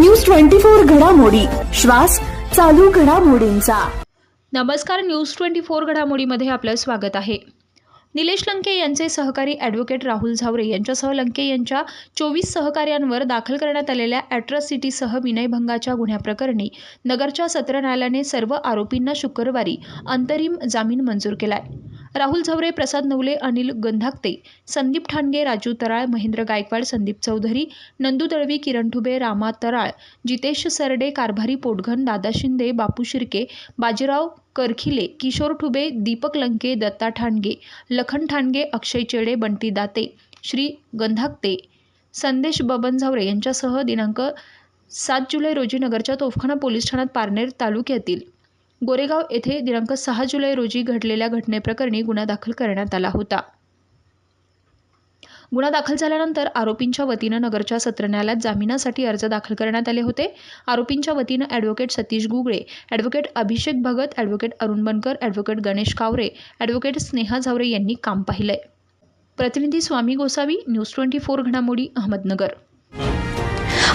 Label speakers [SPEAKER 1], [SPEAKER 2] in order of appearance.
[SPEAKER 1] News twenty four घडामोडी. श्वास चालू घडामोडींचा.
[SPEAKER 2] नमस्कार न्यूज ट्वेंटी फोर घडामोडीमध्ये आपलं स्वागत आहे. निलेश लंके यांचे सहकारी ॲडव्होकेट राहुल झावरे यांच्यासह लंके यांच्या चोवीस सहकाऱ्यांवर दाखल करण्यात आलेल्या ॲट्रॉसिटीसह विनयभंगाच्या गुन्ह्याप्रकरणी नगरच्या सत्र न्यायालयाने सर्व आरोपींना शुक्रवारी अंतरिम जामीन मंजूर केलाय. राहुल झावरे प्रसाद नवले अनिल गंधाकते संदीप ठाणगे राजू तराळ महेंद्र गायकवाड संदीप चौधरी नंदू दळवी किरण ठुबे रामा तराळ जितेश सरडे कारभारी पोटघन दादा शिंदे बापू शिर्के बाजीराव करखिले किशोर ठुबे दीपक लंके दत्ता ठाणगे लखन ठाणगे अक्षय चेडे बंटी दाते श्री गंधाकते संदेश बबन झावरे यांच्यासह दिनांक सात जुलै रोजी नगरच्या तोफखाना पोलीस ठाण्यात पारनेर तालुक्यातील गोरेगाव येथे दिनांक सहा जुलै रोजी घडलेल्या घटनेप्रकरणी गुन्हा दाखल करण्यात आला होता. गुन्हा दाखल झाल्यानंतर आरोपींच्या वतीनं नगरच्या सत्र न्यायालयात जामिनासाठी अर्ज दाखल करण्यात आले होते. आरोपींच्या वतीनं advocate Satish Gugale advocate Abhishek Bhagat advocate Arun Bankar advocate Ganesh Kaware advocate Sneha Zaware यांनी काम पाहिलंय. प्रतिनिधी Swami Gosavi news twenty four घडामोडी अहमदनगर.